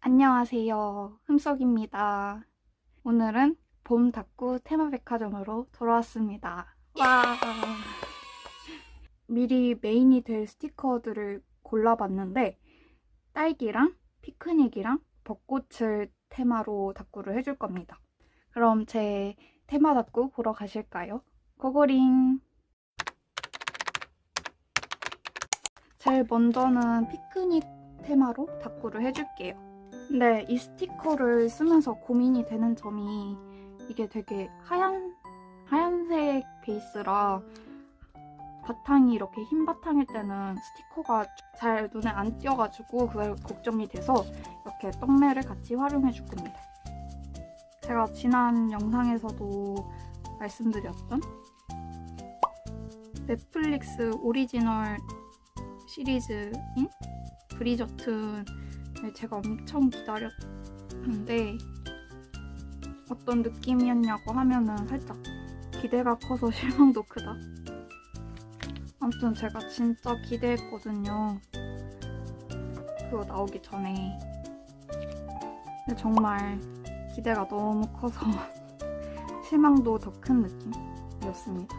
안녕하세요. 흠석입니다. 오늘은 봄 닭구 테마백화점으로 돌아왔습니다. 와! 미리 메인이 될 스티커들을 골라봤는데 딸기랑 피크닉이랑 벚꽃을 테마로 닭구를 해줄 겁니다. 그럼 제 테마 닭구 보러 가실까요? 고고링! 제일 먼저는 피크닉 테마로 닭구를 해줄게요. 근데 이 스티커를 쓰면서 고민이 되는 점이 이게 되게 하얀 하얀색 베이스라 바탕이 이렇게 흰 바탕일 때는 스티커가 잘 눈에 안 띄어가지고 그게 걱정이 돼서 이렇게 떡매를 같이 활용해 줄 겁니다. 제가 지난 영상에서도 말씀드렸던 넷플릭스 오리지널 시리즈인 브리저튼을 제가 엄청 기다렸는데 어떤 느낌이었냐고 하면은 살짝 기대가 커서 실망도 크다. 아무튼 제가 진짜 기대했거든요. 그거 나오기 전에. 근데 정말 기대가 너무 커서 실망도 더 큰 느낌이었습니다.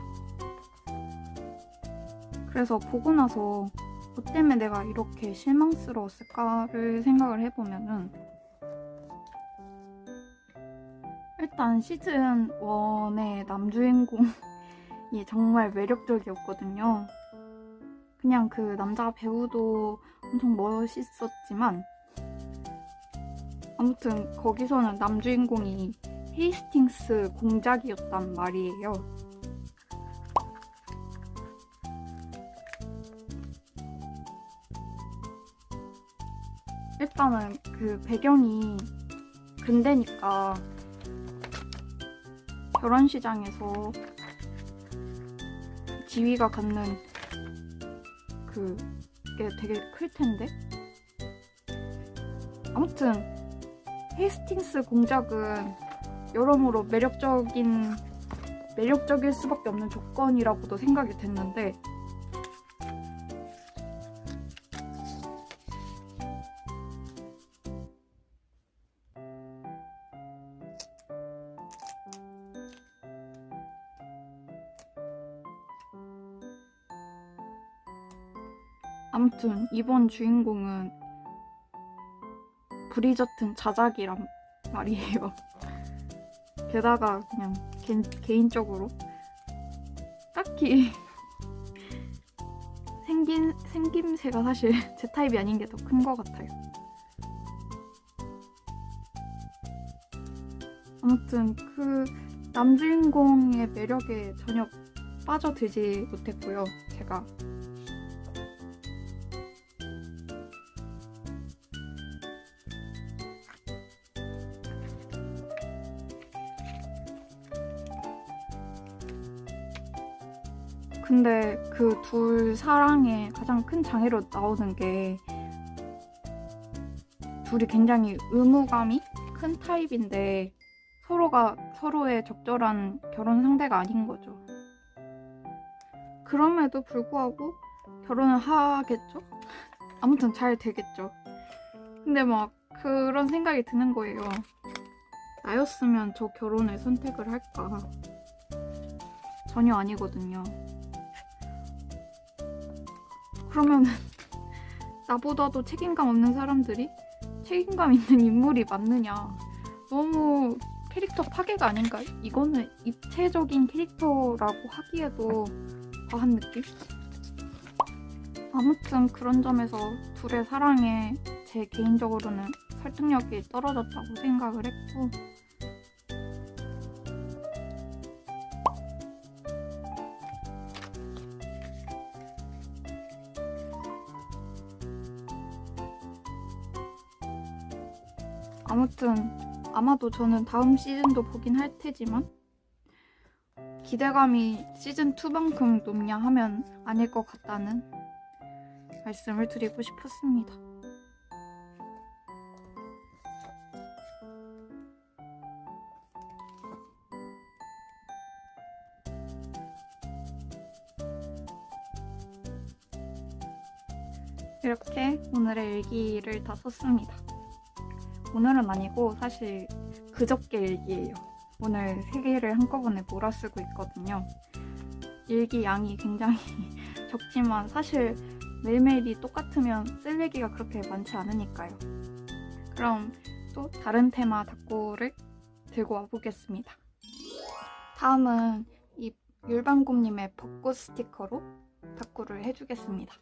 그래서 보고 나서 뭐 때문에 내가 이렇게 실망스러웠을까를 생각을 해보면은 일단 시즌 1의 남주인공이 정말 매력적이었거든요. 그냥 그 남자 배우도 엄청 멋있었지만 아무튼 거기서는 남주인공이 헤이스팅스 공작이었단 말이에요. 그 배경이 근대니까 결혼시장에서 지위가 갖는 그게 되게 클 텐데? 아무튼 헤이스팅스 공작은 여러모로 매력적인 매력적일 수밖에 없는 조건이라고도 생각이 됐는데 아무튼 이번 주인공은 브리저튼 자작이란 말이에요. 게다가 그냥 개, 개인적으로 딱히 생긴 생김새가 사실 제 타입이 아닌 게 더 큰 것 같아요. 아무튼 그 남주인공의 매력에 전혀 빠져들지 못했고요. 제가 근데 그 둘 사랑의 가장 큰 장애로 나오는 게 둘이 굉장히 의무감이 큰 타입인데 서로가 서로의 적절한 결혼 상대가 아닌 거죠. 그럼에도 불구하고 결혼을 하겠죠? 아무튼 잘 되겠죠. 근데 막 그런 생각이 드는 거예요. 나였으면 저 결혼을 선택을 할까? 전혀 아니거든요. 그러면은 나보다도 책임감 없는 사람들이 책임감 있는 인물이 맞느냐? 너무 캐릭터 파괴가 아닌가? 이거는 입체적인 캐릭터라고 하기에도 과한 느낌? 아무튼 그런 점에서 둘의 사랑에 제 개인적으로는 설득력이 떨어졌다고 생각을 했고 아마도 저는 다음 시즌도 보긴 할 테지만 기대감이 시즌 2만큼 높냐 하면 아닐 것 같다는 말씀을 드리고 싶었습니다. 이렇게 오늘의 일기를 다 썼습니다. 오늘은 아니고 사실 그저께 일기예요. 오늘 세 개를 한꺼번에 몰아 쓰고 있거든요. 일기 양이 굉장히 적지만 사실 매일매일이 똑같으면 쓸 얘기가 그렇게 많지 않으니까요. 그럼 또 다른 테마 닭고를 들고 와보겠습니다. 다음은 이 율방곰님의 벚꽃 스티커로 닭고를 해주겠습니다.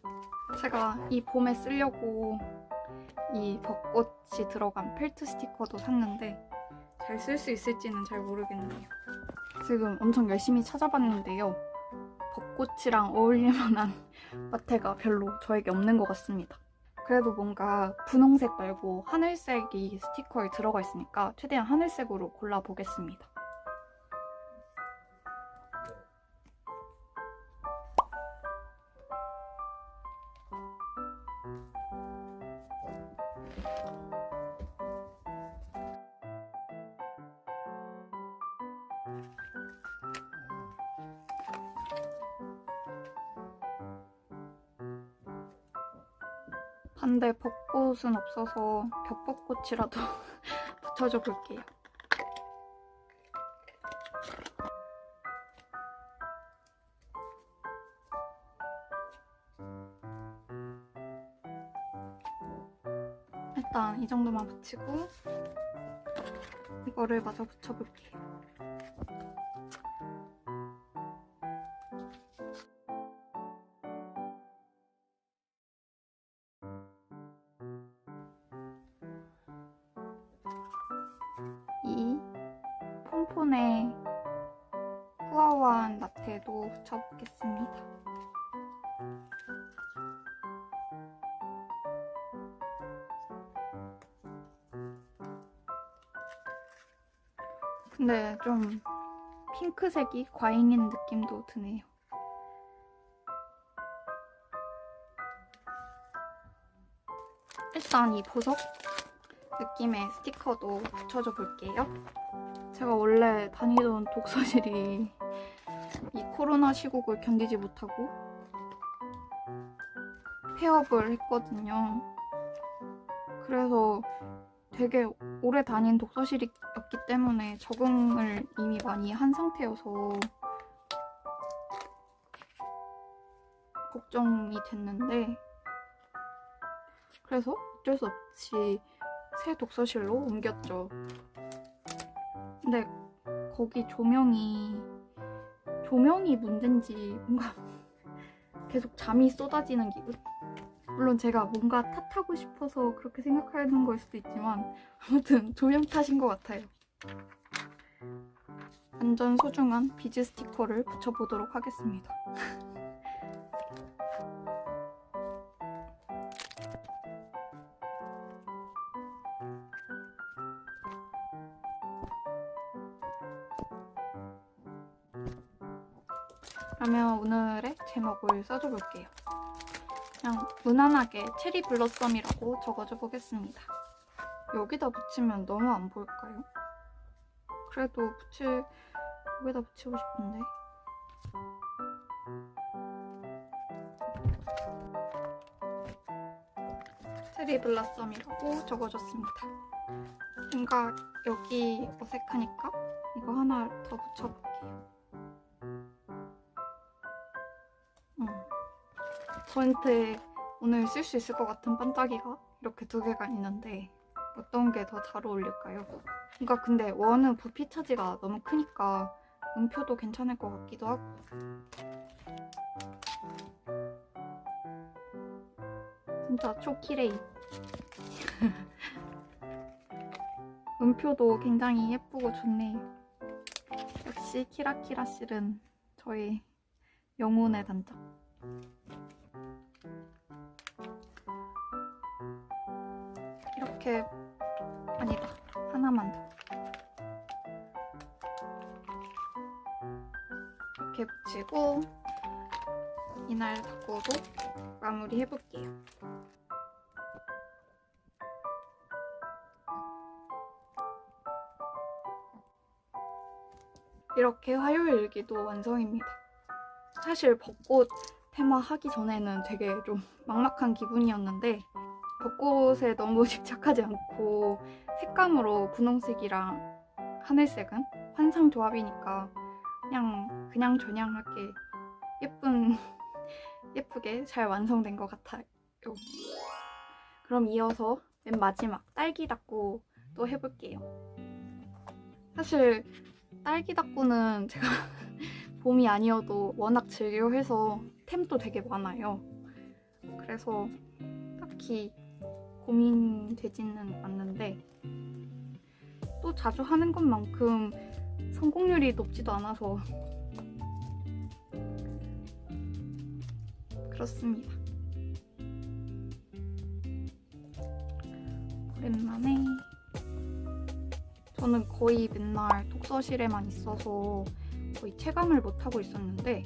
제가 이 봄에 쓰려고 이 벚꽃이 들어간 펠트 스티커도 샀는데 잘 쓸 수 있을지는 잘 모르겠네요. 지금 엄청 열심히 찾아봤는데요. 벚꽃이랑 어울릴 만한 마테가 별로 저에게 없는 것 같습니다. 그래도 뭔가 분홍색 말고 하늘색이 스티커에 들어가 있으니까 최대한 하늘색으로 골라보겠습니다. 반대 벚꽃은 없어서 겹벚꽃이라도 붙여줘 볼게요. 일단 이 정도만 붙이고 이거를 마저 붙여볼게요. 이 폼폰의 후아후아한 라테도 붙여보겠습니다. 근데 좀 핑크색이 과잉인 느낌도 드네요. 일단 이 보석 느낌의 스티커도 붙여줘 볼게요. 제가 원래 다니던 독서실이 이 코로나 시국을 견디지 못하고 폐업을 했거든요. 그래서 되게 오래 다닌 독서실이었기 때문에 적응을 이미 많이 한 상태여서 걱정이 됐는데 그래서 어쩔 수 없이 새 독서실로 옮겼죠. 근데 거기 조명이 조명이 문제인지 뭔가 계속 잠이 쏟아지는 기분? 물론 제가 뭔가 탓하고 싶어서 그렇게 생각하는 걸 수도 있지만 아무튼 조명 탓인 것 같아요. 완전 소중한 비즈 스티커를 붙여보도록 하겠습니다. 그러면 오늘의 제목을 써줘 볼게요. 그냥 무난하게 체리 블러썸이라고 적어줘 보겠습니다. 여기다 붙이면 너무 안 보일까요? 그래도 붙일 여기다 붙이고 싶은데. 체리 블러썸이라고 적어줬습니다. 뭔가 여기 어색하니까 이거 하나 더 붙여볼게요. 저한테 오늘 쓸 수 있을 것 같은 반짝이가 이렇게 두 개가 있는데 어떤 게 더 잘 어울릴까요? 그러니까 근데 원은 부피 차지가 너무 크니까 음표도 괜찮을 것 같기도 하고. 진짜 초키레이. 음표도 굉장히 예쁘고 좋네요. 역시 키라키라 실은 저의 영혼의 단짝 이렇게 아니다. 하나만 더. 이렇게 붙이고 이날 닦고도 마무리 해볼게요. 이렇게 화요일 일기도 완성입니다. 사실 벚꽃 테마 하기 전에는 되게 좀 막막한 기분이었는데 벚꽃에 너무 집착하지 않고 색감으로 분홍색이랑 하늘색은 환상 조합이니까 그냥 그냥 저냥하게 예쁜 예쁘게 잘 완성된 것 같아요. 그럼 이어서 맨 마지막 딸기 닦고 또 해볼게요. 사실 딸기 닦고는 제가 봄이 아니어도 워낙 즐겨 해서 템도 되게 많아요. 그래서 딱히 고민되지는 않는데 또 자주 하는 것만큼 성공률이 높지도 않아서 그렇습니다. 오랜만에 저는 거의 맨날 독서실에만 있어서 거의 체감을 못하고 있었는데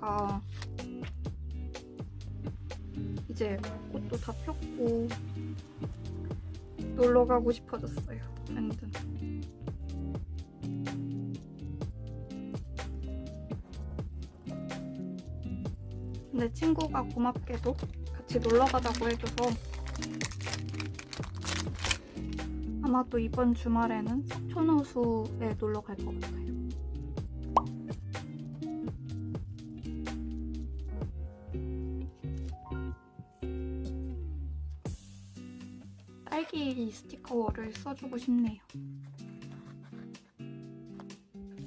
하면서 보니까 이제 꽃도 다 폈고 놀러 가고 싶어졌어요. 완전. 근데 친구가 고맙게도 같이 놀러 가자고 해줘서 아마 또 이번 주말에는 석촌호수에 놀러 갈 것 같아요. 딸기 스티커를 써주고 싶네요.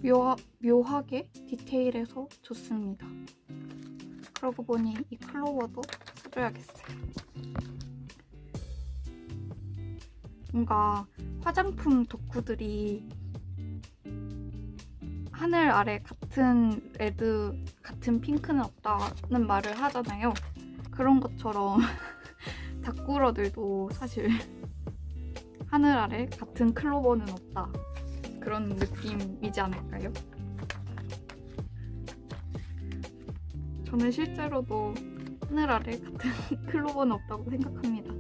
묘하, 묘하게 디테일해서 좋습니다. 그러고 보니 이 클로버도 써줘야겠어요. 뭔가 화장품 덕후들이 하늘 아래 같은 레드, 같은 핑크는 없다는 말을 하잖아요. 그런 것처럼 다꾸러들도 사실 하늘 아래 같은 클로버는 없다. 그런 느낌이지 않을까요? 저는 실제로도 하늘 아래 같은 클로버는 없다고 생각합니다.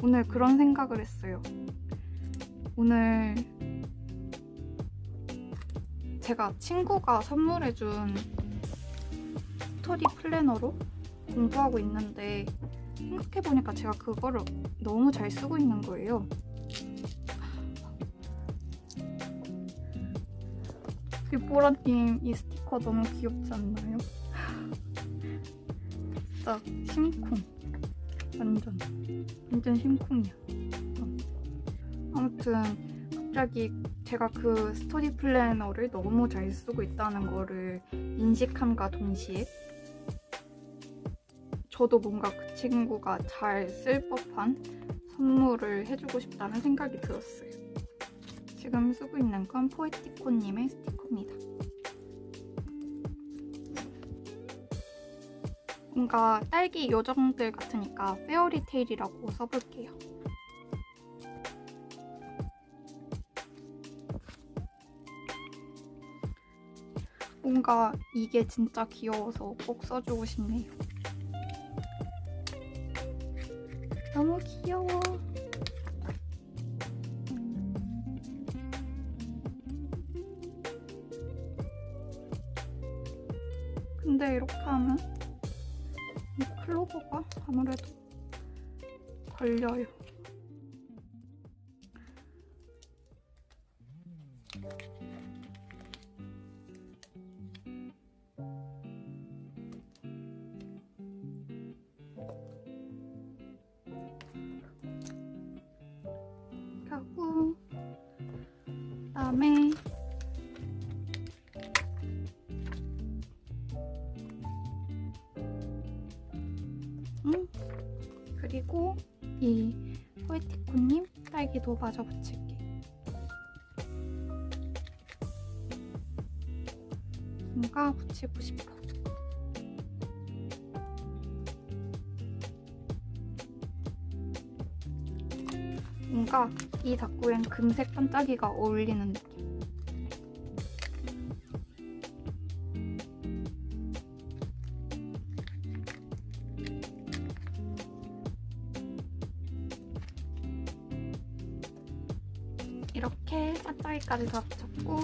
오늘 그런 생각을 했어요. 오늘 제가 친구가 선물해준 스터디 플래너로 공부하고 있는데 생각해보니까 제가 그거를 너무 잘 쓰고 있는 거예요. 비보라님 이 스티커 너무 귀엽지 않나요? 진짜 심쿵. 완전. 완전 심쿵이야. 어. 아무튼 갑자기 제가 그 스터디 플래너를 너무 잘 쓰고 있다는 거를 인식함과 동시에 저도 뭔가 그 친구가 잘 쓸 법한 선물을 해주고 싶다는 생각이 들었어요. 지금 쓰고 있는 건 포에티코님의 스티커입니다. 뭔가 딸기 요정들 같으니까 페어리테일이라고 써볼게요. 뭔가 이게 진짜 귀여워서 꼭 써주고 싶네요. 너무 귀여워. 근데 이렇게 하면 이 클로버가 아무래도 걸려요. 다음에 음 그리고 이 포에티코님 딸기도 마저 붙일게. 뭔가 붙이고 싶어. 뭔가 이 다꾸엔 금색 반짝이가 어울리는 느낌. 이렇게 반짝이까지 다 붙였고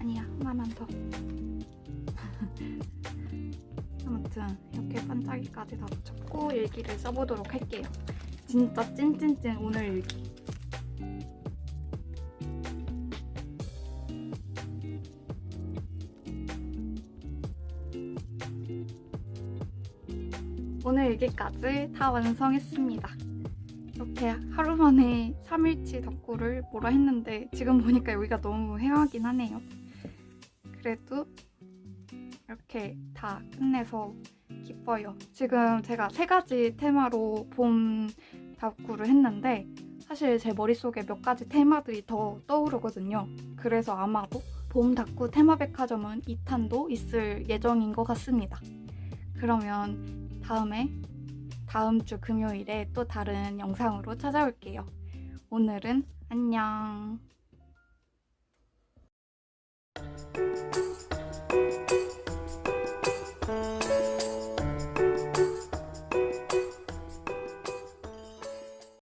아니야 하나만 더 아무튼 이렇게 반짝이까지 다 붙였고 일기를 써보도록 할게요 진짜 찐찐찐 오늘 일기 오늘 일기까지 다 완성했습니다 이렇게 하루 만에 3일치 덕구를 뭐라 했는데 지금 보니까 여기가 너무 해하긴 하네요. 그래도 이렇게 다 끝내서 기뻐요. 지금 제가 세 가지 테마로 봄 덕구를 했는데 사실 제 머릿속에 몇 가지 테마들이 더 떠오르거든요. 그래서 아마도 봄 덕구 테마백화점은 2탄도 있을 예정인 것 같습니다. 그러면 다음에 다음 주 금요일에 또 다른 영상으로 찾아올게요. 오늘은 안녕.